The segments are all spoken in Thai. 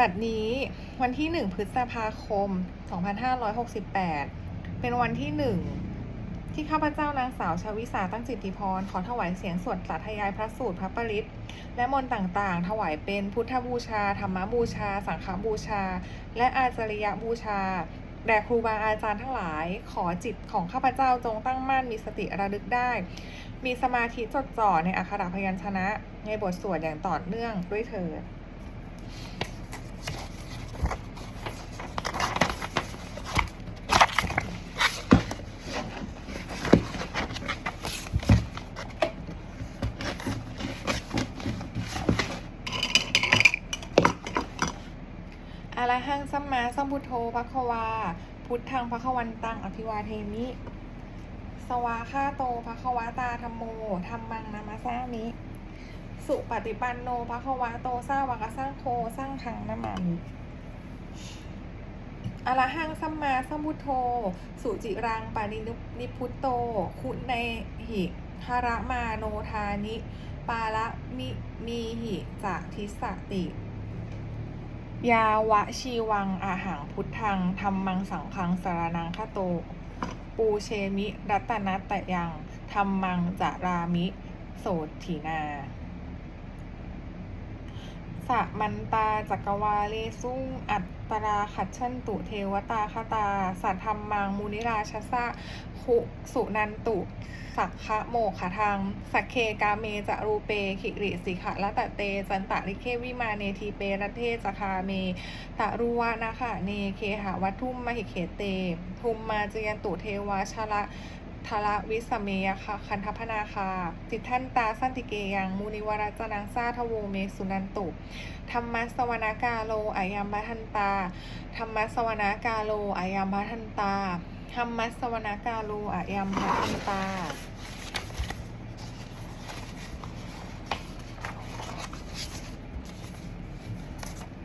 บัดนี้วันที่ 1 พฤษภาคม 2568 เป็นวันที่ 1 ที่ข้าพเจ้านางสาวชวิสาตั้งจิตติพร ขอถวายเสียงสวดสาธยายพระสูตรพระปริตและมนต์ต่างๆ ถวายเป็นพุทธบูชา ธรรมบูชา สังฆบูชา และอาจริยบูชาแด่ครูบาอาจารย์ทั้งหลาย ขอจิตของข้าพเจ้าจงตั้งมั่นมีสติระลึกได้ มีสมาธิจดจ่อในอักขระพยัญชนะ ในบทสวดอย่างต่อเนื่องด้วยเถิด อะระหังสัมมาสัมพุทโธภะคะวา พุทธังภะคะวันตังอภิวาเทมิ สวาคาโตภะคะวะตาธรรมโมธรรมังนามาสามิ สุปฏิปันโนภะคะวะโตสาวกสังโฆสร้างทางนามามิ อะระหังสัมมาสัมพุทโธ สุจิรังปานินิพุตโต คุณในหิคาระมาโนทานิ ปาละมิมีหิจะทิสติ ยาวะชีวังอาหังพุทธังธรรมังสังฆังสารนังคโต ปูเชมิ รัตนัตะยังธรรมังจารามิ โสถีนา สะมันตาจักรวาเลสุ่งอัตตราขัดชันตุเทวตาคตาสัทธรรมังมุนิราชสะคุสุนันตุสักคะโมขทังสักเคกาเมจะรูเปขิริสิขะละตะเต จันตะริเควิมาเนทีเปรัเทจคาเมตะรุวะนะคะเนเคหาวัตุมมหิเขเต ทุมมาจยันตุเทวาชละ ทละวิสเมยคะคันทพนาคาจิตทันตาสันติเกยังมุนิวรจนังซาทโวเมสุนันตุธรรมสวนากาโลอายัมพัทันตาธรรมสวนากาโลอายัมพัทันตาธรรมสวนากาโลอายัมพัทันตา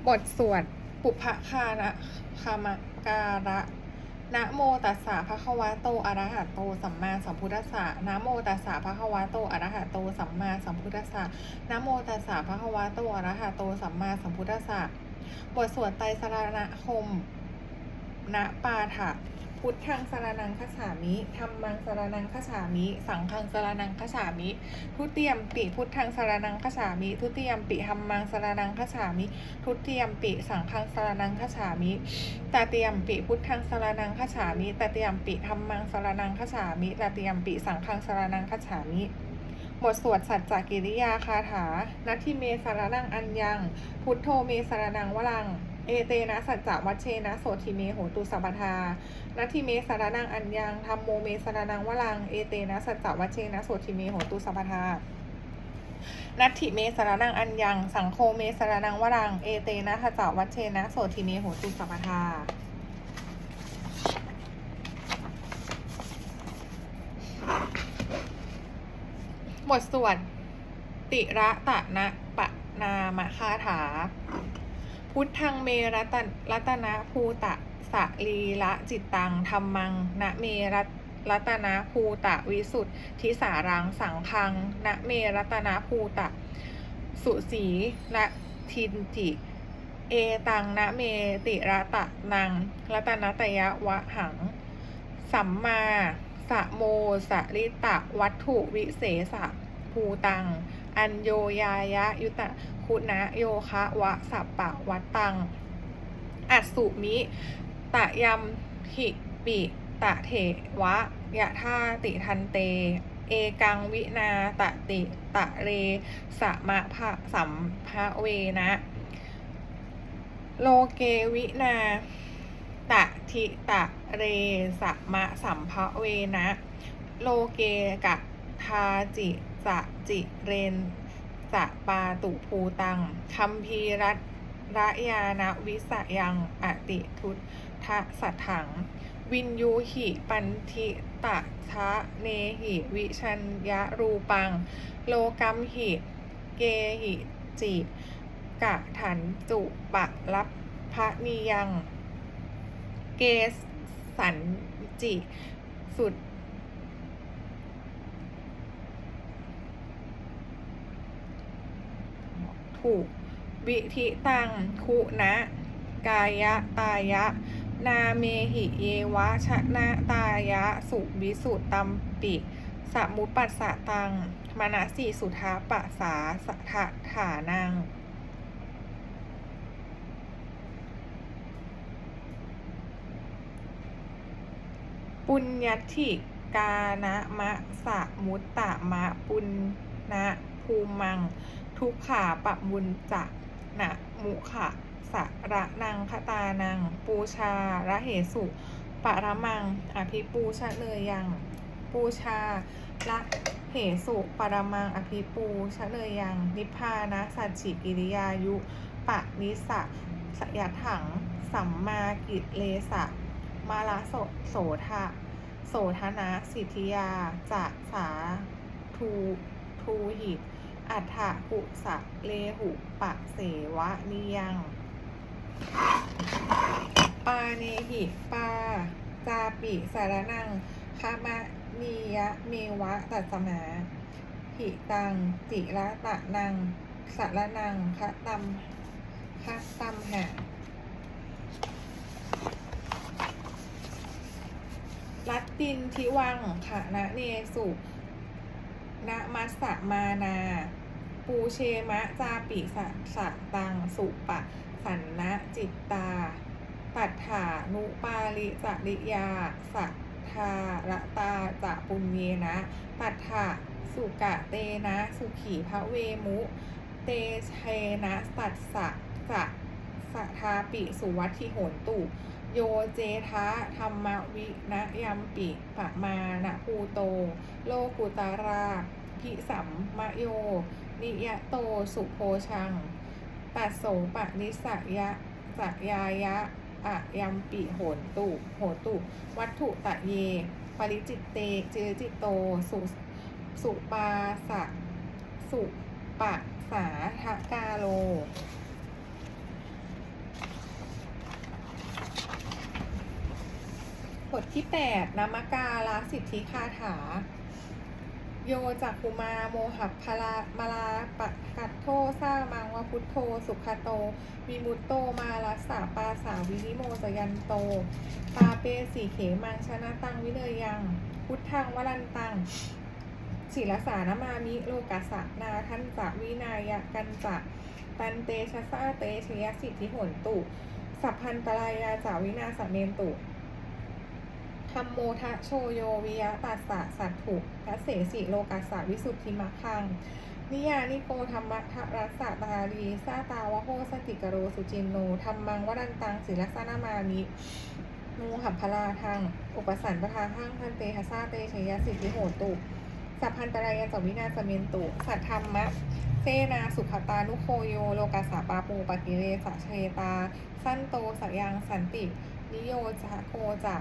บทสวดปุพพคานะคามการะ นะโมตัสสะภะคะวะโตอะระหะโตสัมมาสัมพุทธัสสะนะโมตัสสะภะคะวะโตอะระหะโตสัมมาสัมพุทธัสสะนะโมตัสสะภะคะวะโตอะระหะโตสัมมาสัมพุทธัสสะบทสวดไตรสรณคมณปาถะ พุทธังสรนังคฉามิธรรมังสรนังคฉามิ สังฆังสรนังคฉามิ ทุติยมปิพุทธังสรนังคฉามิ ทุติยมปิธรรมังสรนังคฉามิ ทุติยมปิสังฆังสรนังคฉามิตติยมปิพุทธังสรนังคฉามิตติยมปิธรรมังสรนังคฉามิตติยมปิสังฆังสรนังคฉามิบทสวดสัจจกิริยาคาถา นัตทิเมสารนังอัญญัง พุทโธเมสารนังวลัง เอเตนะสัจจะวัชเชนะโสทิเมโหตุสัพพทานัตทิเมสารนังอัญญังธรรมโมเมสารนังวลัง เอเตนะสัจจะวัชเชนะโสทิเมโหตุสัพพทานัตถิเมสารนังอัญญัง สังโฆเมสารนังวรัง เอเตนะขจาวัชเชนะ โสทิเมโหตุสัพพทาบทสวดติระตะนะปะนามคาถา พุทธังเมรัตนรัตนะภูตะสะลีละจิตตังธรรมังนะเมรัตรัตนะภูตะวิสุทธิสารังสังคังนะเมรัตนะภูตะ สุสีละทินติเอตังนะเมติระตะนังรัตนตยะวะหัง สัมมาสะโมสะริตะวัตถุวิเศษะภูตัง อัญโยยายะ ยุตะคุณะโยคะวะสัปปะวัตตัง อัสุมิ ตะยมหิปิตะเถวะ ยะธาติทันเต เอกังวินาตะติตะเรสะมะภะสัมภะเวนะ โลเกวินาตะทิตะเรสะมะสัมภะเวนะ โลเกกะทาจิ จะจิเรนจะปาตุภูตังคัมภีรัตระยานะวิสยังอติทุตทะสัทถัง วินยูหิปันทิตะทะเนหิวิชัญญรูปัง โลกัมหิเกหิจิกะถันจุปะรับพระนิยัง เกสันจิ สุด ถูก วิธิตังคุณะกายะตายะ นาเมหิเยวะชนะตายะ สุวิสุตตัมปิสมุปปัสสะตังมณสีสุทาปะสาสถาฐานังปุญญัตถิกานะมะสะมุตตะมะปุณนะภูมัง ทุกขาปะมุนจะนะมุขะสะระนังคตานัง ปูชาระเหสุปะระมัง อภิปูชะเลยยัง ปูชาละเหสุปรมังอภิปูชะเลยยัง นิพพานะสัจฉิกิริยายุ ปะนิสะสยถัง สัมมากิเลสะ มาลาโสโสทะโสธนะสิทธิยาจะสาทูทูหิต อัฏฐกุสะเลหุปะเสวะนิยัง ปาเนหิปาจาปิสารนังคามะนียะเมวะตัสมาหิตัง จิระตะนังสารนังคะตัมคะตัมหะลัตตินทิวังขะนะเนสุนะมัสสะมานา ปูเชมะ จาปิสะสะตัง สุปะ สันนะจิตตา ปัฏฐานุปาลิจริยา สัทธาระตาจะปุญเยนะ ปัฏฐะสุกะเตนะ สุขีพระเวมุ เตเชนะสัตสะจะสัทาปิสุวัติโหนตุโยเจทะธรรมวินะยัมปิปะมานะภูโต โลกุตาราพิสัมมโย นิยะโตสุโพชัง ตัดโสปะนิสัยะสัยายะอะยัมปิโหนตุโหตุ วัตถุตะเย ปริจิตเตเจจิตโต สุสุปาสะสุปะสาทะกาโลบทที่ 8นามกาลาสิทธิคาถา โยจักคุมาโมหัพพลามาลาปะกัตโทซามังวพุทโธ สุขโตวิมุตโตมาลัสสาปาสาวินิโมสยันโต ปาเปสีเขมังชนะตังวิเลยยัง พุทธังวรันตังศิลสานมามิโลกัสสะนาทันจะวินายกันจะตันเตชะสะเตชยสิทธิหนตุ สัพพันตรายาจาวินาสเมนตุ รรมโมทะโชโยวิยะตัสสะสัตถุทัสเสสิโลกัสสะวิสุทธิมัคคัง นิยานิโกธรรมะทะรัสสะตาลีซาตาวะโหสติกโรสุจินโนธรรมังวรันตังศิลสานามามิมูหัมพลาทังอุปสันปทาหังพันเตหะซาเตชยสิทธิโหตุสัพพันตรายจวินาสเมนตุสัทธรรมะเซนาสุขตานุโคโยโลกัสสะปาปูปกิเลสะเชตา สั้นโตสัยังสันติ นิโยจะโคจะ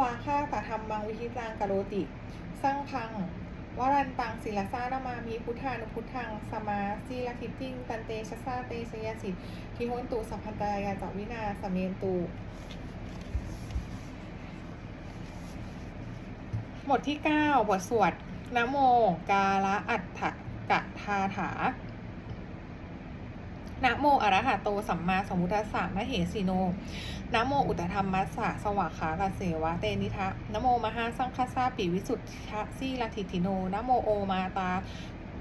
วาค่าตธรรมังวิธิตังกโรติ สร้างพังวรันตังศิลสานามามีพุทธานุพุทธังสมาสีลคิติงตันเตชะซาเตชยสิทธิทิโหนตุสัพพันตายาจาวินาสเมนตุบทที่ 9 บทสวดนะโมกาละอัฏฐกะทาถา นะโมอรหะโตสัมมาสัมพุทธัสสะมะเหสีโนนะโมอุตธรรมมัสสะสวากขากะเสวะเตนิทะนะโมมหาสังคัสสะปิวิสุทธะสีลทิติโนนะโมโอมาตา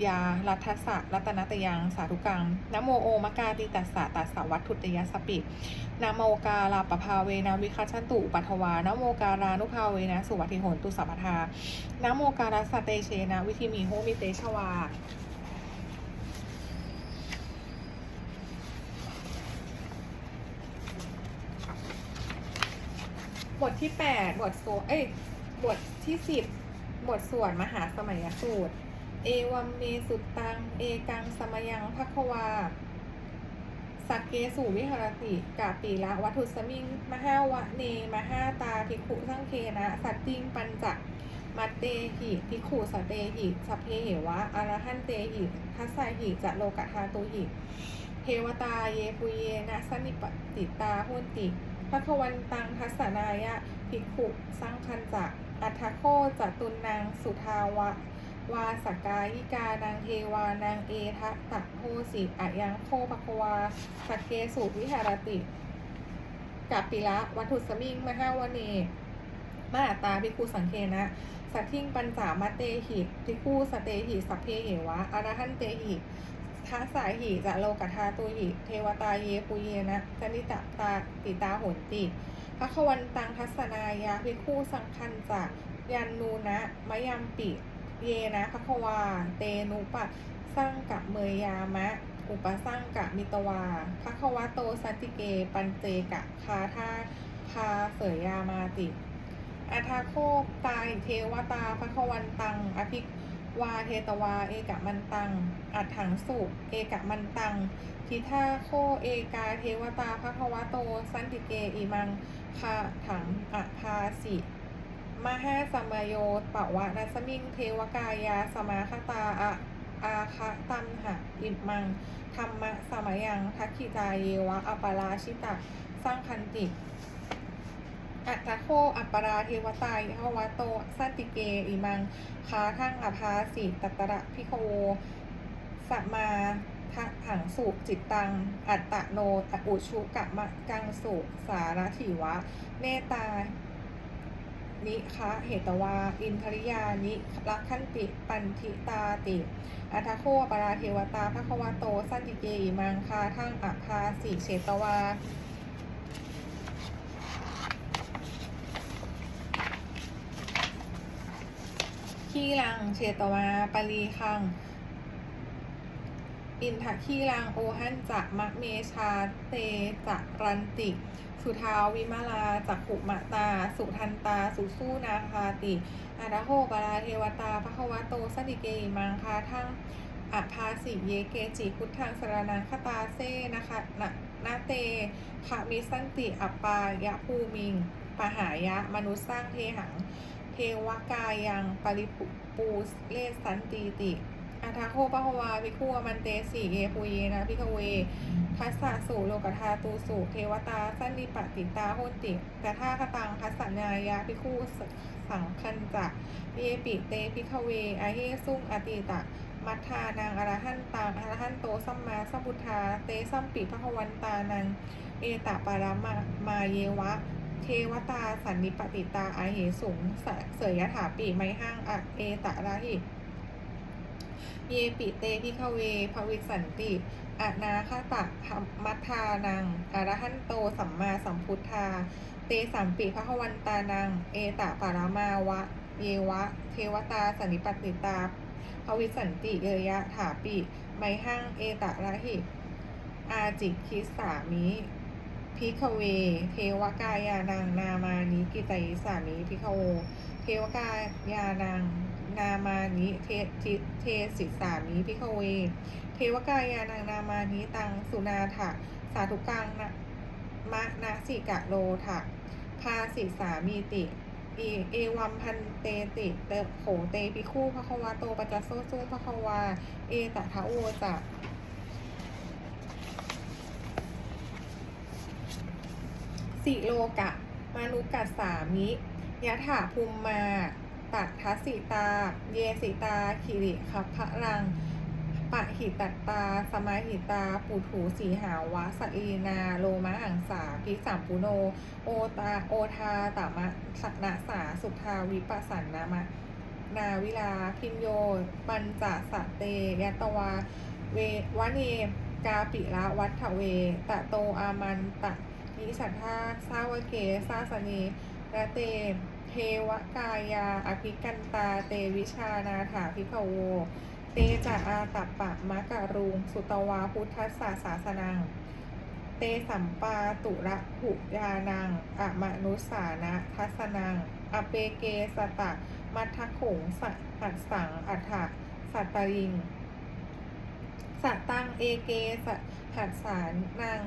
ยารัทธสสะรัตนตยังสาธุกังนะโมโอมกาติตัสสะตัสสะวัตถุตยสปินะโมกาลาปภาเวนะวิคัชันตุปัทวานะโมการานุภาเวนะสุวัติโหนตุสัพพทานะโมการัสเตเชนะวิธิมีโหมิเตชวา บทที่8บทสวดเอ้ยบทที่10บบทสวดมหาสมัยสูตร เอวัมเมสุตัง เอกังสมยังภควาสักเกสูวิหารติกาปีละวัตุสมิง มหาวะเน มหาตาภิกขุสังเคนะ สัตติงปัญจะมัตเตหิภิกขุสเตหิสัพเพเหวะอรหันเตหิทัสสหิจะโลกะทาตุหิเทวตาเยปุเยนะสนิปติตาหุนติ พระควันตังทัสสนายะภิกขุสร้างคันจักอัฏฐโคจตุนนางสุทาวะ วาสกายิกานางเทวานางเอทะตะโหสิอะยังโคภควาสกเกสุวิหารติกัปปิละวัตถุสมิงมหาวเนมาตาภิกขุสังเคนะ สัทิงปัญจามาเตหิภิกขุสเตหิสัพเพเหวะอรหันเตหิ ทัสสาหิจะโลกธาตุหิ เทวตาเยปุเยนะจนิตตาติตาโหนติพระควันตังทัสสนายาภิกขุสังคันจะยันนูนะมยัมปิ เยนะภควา เตนุปะสร้างกะเมยยามะ อุปสร้างกะมิตวาภควะโตสันติเก ปันเจกะคาธาคาเสยยามาติอัทาโคตายเทวตาภควันตัง อภิ วาเทตวา เอกะมันตัง อัฏถังสุเอกะมันตัง ทิทาโคเอกาเทวตาภวะโต สันติเกอิมังคาถังอภาสิมหาสมโยปะวะนัสมิง เทวกายาสมาคตาอะอาคะตัมหะอิมังธรรมะสมยังทักขิจายเยวะอปราชิตะสร้างคันติ อัตตะโคอัปปราเทวตายหวะโตสันติเกอิมังคาทั้งอภาสิตัตตระพิโคโวสมาทะหังสุจิตตัง อัตตะโนออุชุกะมะกังสุสารถิวะ เนตา นิคะเหตวา อินทริยานิลักขันติ ปันทิตาติ อัทโคปราเทวตาภควโต สันติเกอิมังคาทั้งอภาสิเฉตวา ขีลัง เชตวาปรีคัง อินทะขีลัง โอหันจะมะเมชาเตจะรันติ สุทาวิมาลาจักขุมะตา สุทันตา สุสู้นาคาติ อาดาโหปราเทวตาภควโตสติเกมังคาทั้งอภาสิเยเกจิพุทธังสรนังคตาเซนะคะนะนาเตขะมิสันติอัปปายะภูมิงปหายะ มนุษย์สร้างเทหัง เทวกายังปริปุปูเลสันตีติอัทาโคปะควาภิกขุมันเตสีเอปุเยนะพิกเว ทัสสะสูโลกธาตูสูเทวตาสันนิปติตาโหติ แต่ถ้าคตังทัสสนายาภิกขุสังคันจะเยปิเตพิกเวอาเฮซุงอติตะมัทธานางอรหันตังอรหันโตสัมมาสัมพุทธา เตสัมปิพระวันตานังเอตปารามามาเยวะ เทวตาสันนิปติตาอาเหสุงเสยยถาปีไมห้างอะเอตะราหิเยปิเตพิคเวภวิสันติอะนาคาตะมัทธานังอรหันโตสัมมาสัมพุทธา เตสัมปิพระวันตานัง เอตะปารามาวะ เยวะ เทวตาสันนิปติตาภวิสันติเยยะถาปิไมห้างเอตะระหิ อาจิคิสามิ พิคเว เทวกายานางนามานิกิตยิสามิพิคโว เทวกายานางนามานิเททิเทสิสามิพิคเว เทวกายานางนามานิตังสุนาถะสาธุกังนะมะนาสิกะโลถะพาสิสามีติเอวัมพันเตติเตโขเตปิคู่พระควาโตปัจจโซซุพระควา เอตะทะโวจะ สิโลกะมานุกัสสามิยะถาภูมมาตัททัสสิตา เยสิตาคิริขับพระรังปะหิตัตา สมาหิตา ปุถูสีหาวะสอีนา โลมะหังสาพิสัมปุโน โอตา โอทาตามะสักนาสา สุทาวิปัสสันนามะ นาวิลา พินโย ปัญจสะเตยตวา เววะเนกาปิละวัฏเว ตะโตอามันตะ นิสัทธาสาวเกสาสเนระเตเทวกายา อภิกันตา เตวิชานาถาพิภโว เตจะอาตัปปะมะกะรุง สุตวาพุทธศาสาสนัง เตสัมปาตุระหุยานังอะมนุสานะทัสนัง อเปเกสตะ มัทขงสัสสังอัฏฐสัตตริง สัตังเอเกสหัสสารนาง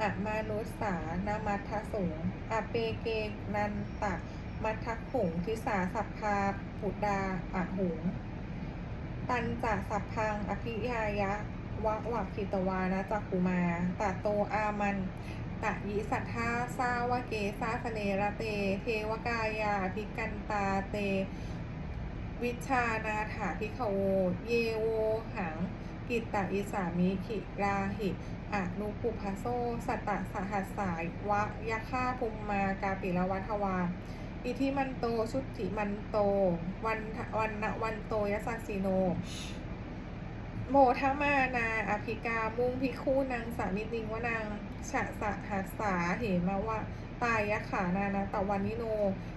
อะมานุสานามัทสงอเปเกนันตะ มัทขุงทิสาสัพพาปุดาอะหุง ตันจะสัพพังอภิยายะวะวะคิตวานะจักกุมาตาโตอามันตะยิสัทธาสาวเกสาสเนระเต เทวกายาภิกันตาเต วิชานาถาภิกขโว เยโวหัง กิตตะอิสามิขิราหิอนุปุพโซสัตตะสหัสสายวะยะฆ่าภูมมากาปิละวัทวาอิทิมันโตชุติมันโต วันทวันนะวันโตยสัสสิโน โมทมานาอภิกามุ่งพิคู่นางสามิติงวนางฉะสะหัสสาเหมาวะตายยะขานานาตะวันนิโน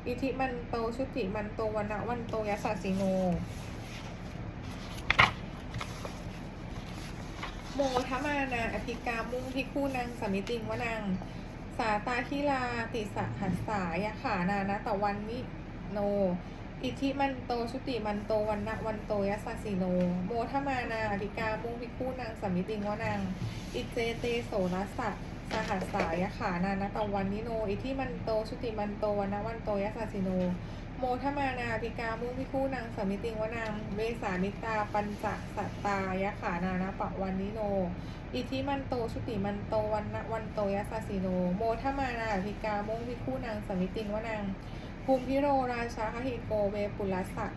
อิทิมันโตชุติมันโตวันนะวันโตยสัสสิโน โมทมานาอภิกามุงพิคู่นางสามิติงวนางสาตาคิลาติสะหัสสายะขานานาตะวันนิโน อิทิมันโตชุติมันโตวันนะวันโตยัสสะสีโน โมทมานาอธิกามุงพิคู่นางสามิติงวนางอิเจเตโสนัสสะสหัสสายะขานานะตะวันนิโน อิทิมันโตชุติมันโตวันนะวันโตยัสสะสีโน โมทมานาอธิกามุงพิคู่นางสามิติงวนางเวสามิตา ปัญจสัตตายะขานานะปะวันนิโน อิทิมันโตชุติมันโตวันนะวันโตยัสสะสีโน โมทมานาอธิกามุงพิคู่นางสามิติงวนางภูมิพิโรราชาคหิโกเวปุลัสสะ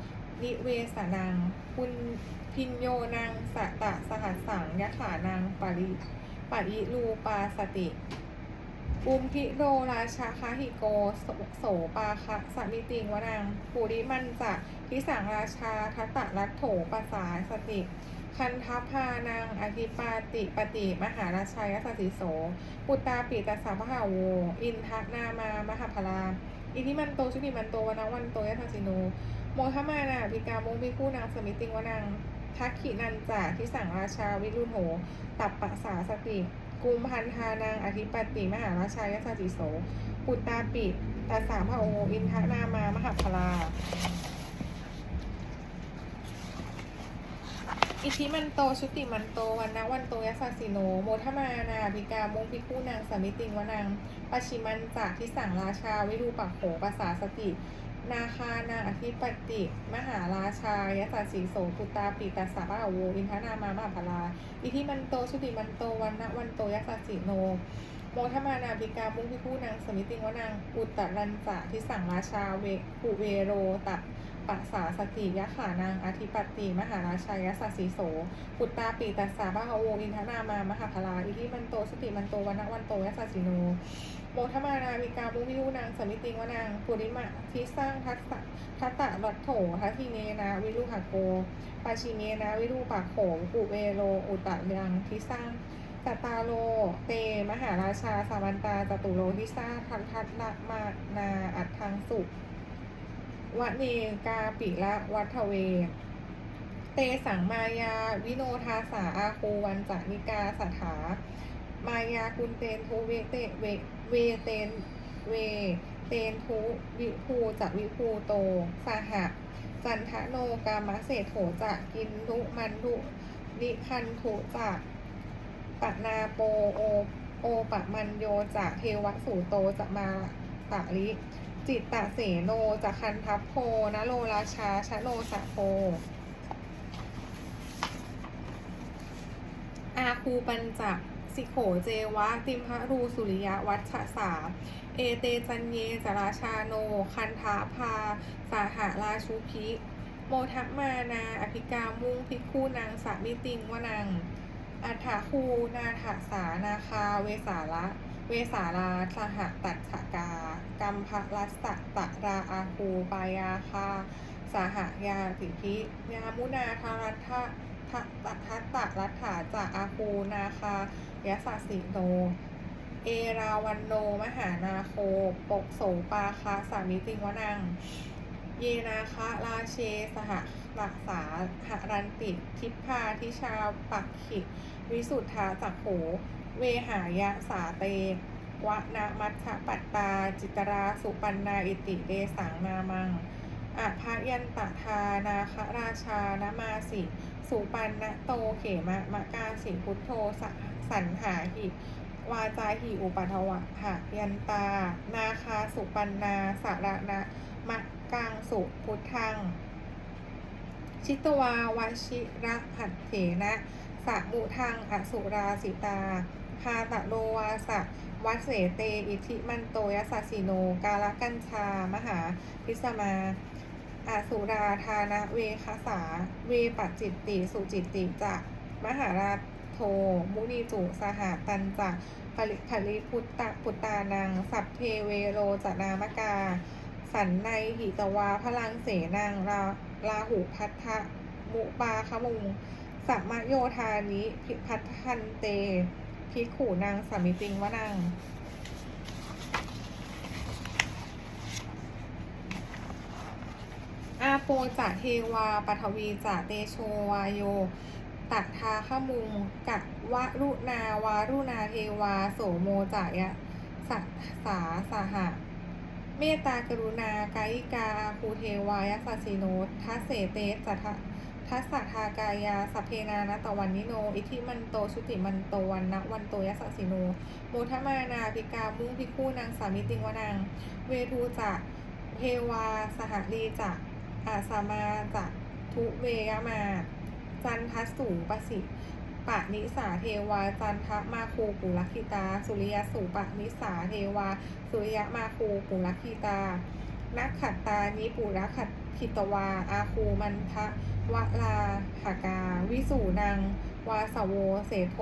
นิเวสานังคุณพินโยนางสะตะสหัสสังยะขานางปริปริลูปาสติ อุมพิโรราชาคหิโกโสโสปาคะสมิติงวนังปุริมันจะพิสังราชาทัตตะรัตโถปสาสติ คันทัพพานางอธิปาติปติมหาราชายสัสสิโส ปุตตาปิตสสะพหาโว อินทนามามหาพลาอิทิมันโตชุติมันโตวนาวันโตยะทัสสิโนโมทมานาพิกามุงพิคู่นางสมิติงวนางทักขินันจาที่สั่งราชาวิรุณโห ตับปะสาสติ กุมพันธานางอธิปติมหาราชายสัจจิโส ปุตตาปิตาสามพระโออินทนามามหาพลา อิทิมันโตชุติมันโตวันนะวันโตยัสสสิโน โมทมานาภิกามุงพิคู่นางสามิติงวานางปชิมันจากที่สั่งราชาวิรูปักโขภาษาสติ นาคานาอธิปติ มหาราชายสัสสีโสปุตตาปิตัสสะปะโวอินทนามามาพลาอิทิมันโตชุติมันโตวันนะวันโตยัสสสิโนโมทมานาภิกามุงพิคู่นางสมิติงวานางอุตตรันจะที่สั่งราชาเวกุเวโรตะ ปัสสาสติยะขานางอธิปติ มหาราชายสัสสีโสปุตตาปีตัสสาพะโวอินทนามามหาพลาอิทิมันโตสติมันโตวันนะวันโตยัสสสิโนโมทมานาวิกามุวิวนางสมิติงวนางปุริมะที่สร้างทัสทัตตะรัตโถทัทีเนนะวิรุหะโกปาชิเนนะวิรูปะโขกุเวโลอุตตะยังที่สร้างตตาโล เต มหาราชา สาวันตาจตุโลทิสาทันทัตนะมานาอัตทังสุ วะเนกาปิละวัฒเว เตสังมายาวิโนทาสาอาคูวันจานิกาสถามายากุลเตนทุเวเตเวเวเตนเวเตนทุวิภูจะวิภูโตสหะจันทโนกามะเศรษโถจะกินทุมันทุนิคันทุจะปนาโปโอโอปะมันโยจะเทวสูโตจะมาตะลิ จิตตะเสโนจะคันทัพโพนโลราชาชะโนสะโพอาคูปัญจักสิโขเจวะ ติมหรูสุริยะวัชสาเอเตจันเยจราชาโน คันทาพา สาหาราชุพิโมทัมานา อภิกามุ่งพิกคู่นางสามิติงวนังอัฏฐาคูนาถาสานาคาเวสาระ เวสาราสหตัดฉกา กัมภลัสสะตะราอาคูปายาคา สหยาติพิ ยามุนาทารัตถะทะตัทัตตะรัฐาจาอาคูนาคายสสสิโน เอราวันโน มหานาโค ปกโสปาคาสามิติงวนัง เยนาคะราเชสหรักษาหรันติ ทิพพาทิชาปักขิ วิสุทธาจักโข เวหายะสาเตวะนามัชะปัตตา จิตราสุปันนาอิติเดสังนามังอภยันตทานาคราชานมาสิ สุปันนะโตเขมะมะกาสิพุทโธสสันหาหิวาจาหิอุปัทวะหะยันตา นาคาสุปันนาสารณะมะกังสุพุทธัง ชิตวาวชิระหัตเถนะสะมุทังอสุราสิตา พาตะโลวาสะวัดเสเต อิทิมันโตยัสสสิโน กาลกัญชา มหาพิสมาอาสุราธานะเวคสา เวปจิตติ สุจิตติจะมหาราโท มุนีจุ สหตันจะปริภริพุตตะพุตตานัง สัพเพเวโรจนามกา สันในหิตวาพลังเสนังราลาหุพัทธะมุปาขมุงสัมมโยธานิพิพัทธันเต พิกขูนางสามิติงว่านังอาโปจะเทวาปฐวีจะเตโชวายโย ตัทาขมุงกะวะรุนาวารุนาเทวาโสโมจายะสัสสาสหะ เมตตากรุณากายิกาภูเทวายสัสิโนทัสเสเตจัท ทัสสะทากายาสพเพนานะตวันนิโน อิทิมันโตชุติมันโตวันนะวันโตยสสสิโนโมทมานาภิกามุงพิคู่นางสามิติงวนังเวทูจะเทวาสหรีจะอาสามาจะทุเวยมา จันทสูปสิปะนิสาเทวาจันทมาคูปุลคิตา สุริยสูปะนิสาเทวา สุริยมาคูปุลคิตา นักขัตตานิปุระขัตขิตวา อาคูมันทะวะลาหากา วิสูนังวาสโวเสโถ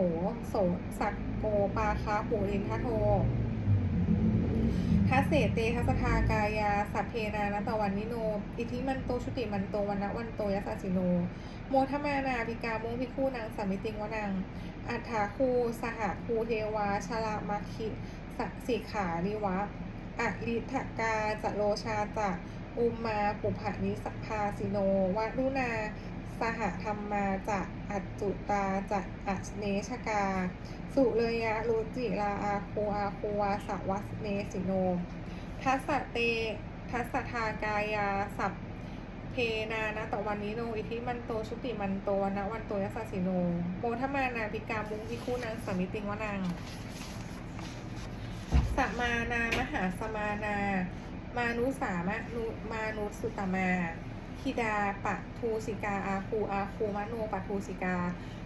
โสสักโกปาคาปุรินทโททัสเสเตทัสทากายา สัพเพนานตวันนิโน อิทิมันโตชุติมันโตวันะวันโตยัสสะสิโน โมทมานาภิกามุพิคู่นางสามิติงวนัง อัฏฐาคู สหคูเทวาชลามัคคิสสิขาริวะ อริทกาจะโลชาจะอุมมาปุภานิสภาสิโนวะรุนา สหธรรมมาจะอัจจุตาจะอัจเนชกา สุเลยะรุจิลาอาคูอาคูวาสวัสเนสิโนทัสเตทัสทากายาสัพเพนานะตวันนิโนอิทิมันโตชุติมันโตนะวันโตยัสสิโนโมทมานาภิกามุงพิคูนางสมิติงวนัง มานามหาสมานา มานุสามะนุมานุสุตมาทิดาปะทูสิกาอาคูอาคูมโนปะทูสิกา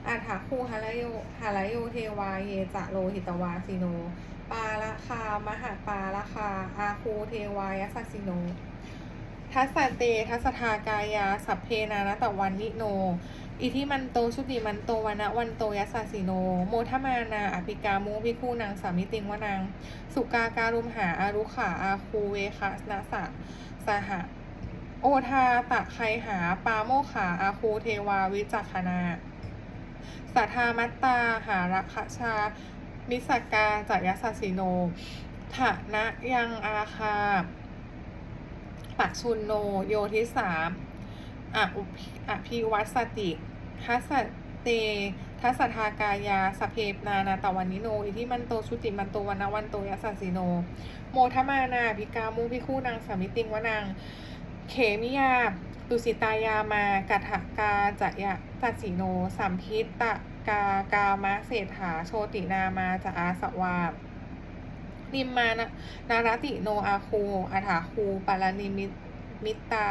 อาถาคูหะระโยหะระโยเทวาเยจะโลหิตวาสิโน ปาละคามหาปาละคา อาคูเทวายสัสสิโน ทัสสเตทัสทากายาสัพเพนานตะวันนิโน อิทิมันโตชุติมันโตวันะวันโตยัสสะสิโน โมทมานาอภิกามุพิคูนางสามิติงวนังสุกาการุมหาอารุขาอาคูเวคะนะสะสหะ โอทาตะไคหา ปาโมขาอาคูเทวาวิจักขนาสัทธามัตตาหารัคชา มิสกาจัยสสิโนถะนะยังอาคาปักชุนโนโยทิสาม ออุพิอภิวัตสติทัสเตทัสทากายาสเพปนานาตวันนิโน อิทิมันโตชุติมันโตวันวันโตยัสสิโน โมทมานาภิกามุพิคู่นางสามิติงวนังเขมิยาตุสิตายามากัถกาจะยะตัสสิโน สัมพิตตะกากามะเศรษฐาโชตินามาจะอาสวานิมมานะนารติโนอาคูอาถาคูปารานิมิตมิตตา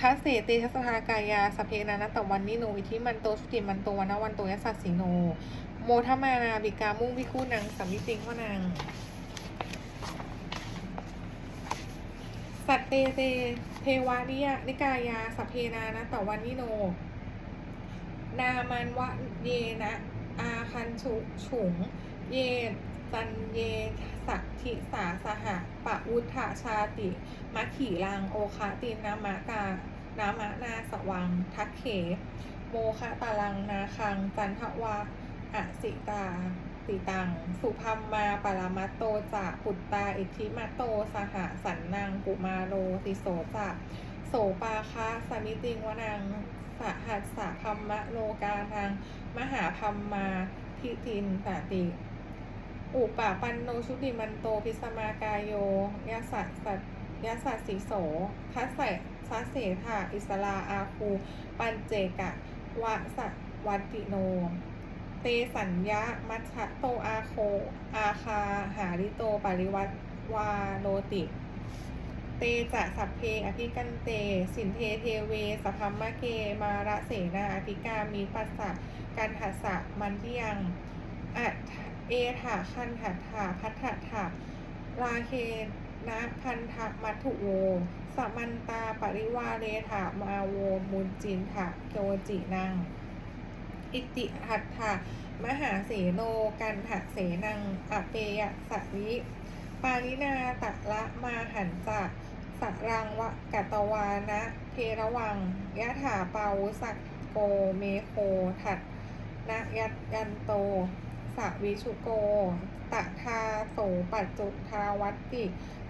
ทัสเสเตทัสทากายาสเพนานะตะวันนิโนอิทิมันโตชุติมันโตวันนะวันโตยัสสะสิโน โมทมานาบิกามุ่งพิคู่นางสัมมิติงข้อนางสัตเตเตเทวานิยะนิกายาสเพนานะตะวันนิโน นามันวะเยนะ อาคันฉุฉุง เย จันเยสักทิสาสหะปะอุทธาชาติมัคขีลังโอคาตินนามะกา นามะนาสวัง ทักเข โมคะตาลังนาคัง จันทวาอสิตาติตัง สุพัมมาปรมัตโตจะปุตตา อิทธิมัตโต สหสันนังกุมาโรติโสจะโสปาคะสมิติงวนังสหัสสะธรรมโลกาทาง มหาพัมมาทิตินตติ อุปปันโนชุติมันโตพิสมากายโยยสสสัตยสสสิโสทัสเสทัสเสถาอิสลาอาคู ปันเจกะวะสะวัตติโน เตสัญญามัชะโตอาโค อาคา หาริโตปริวัตวาโลติ เตจะสัพเพอภิกันเต สินเทเทเวสพัมมะเกมาระเสนาอภิกามีปัสสะกันทัสสะมันที่ยังอัต เอถาคันถัตถาพัทถัตถาราเคนะพันธมัทุโว สมันตาปริวาเรถามาโวมุนจินถาโกจินัง อิติหัตถามหาเสโนกันหะเสนังอเปยสวิปารินาตะละมาหันจะสรังวะกัตตวานะเพระวังยะถาเปาสักโกเมโค ถัดนะยัตยันโต สวิชุโก ตะทาโสปัจจุทาวัตติ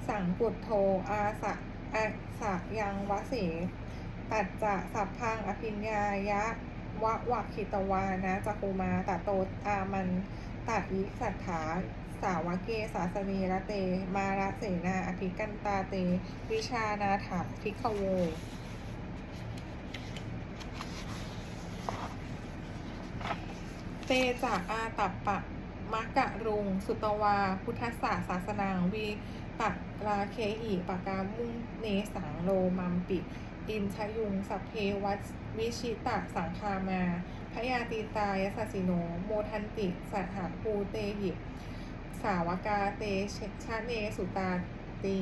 สังกุตโทอาสะอาสะยังวะเสตัดจะสัพพังอภิญญายะวะวะคิตวานะจักุมาตะโตอามันตะอิสัทธาสาวเกสาสนีระเต มาระเสนาอภิกันตาเต วิชานาถาภิกขโว เตจากอาตัปปะมะกะรุง สุตวา พุทธศาสาสนังวีปักราเคหิปากามุงเนสังโลมัมปิอินชยุง สัพเพวัชวิชิตะสังคามาพยาตีตายสัสสิโน โมทันติสัหาปูเตหิสาวกาเตชะเนสุตาตี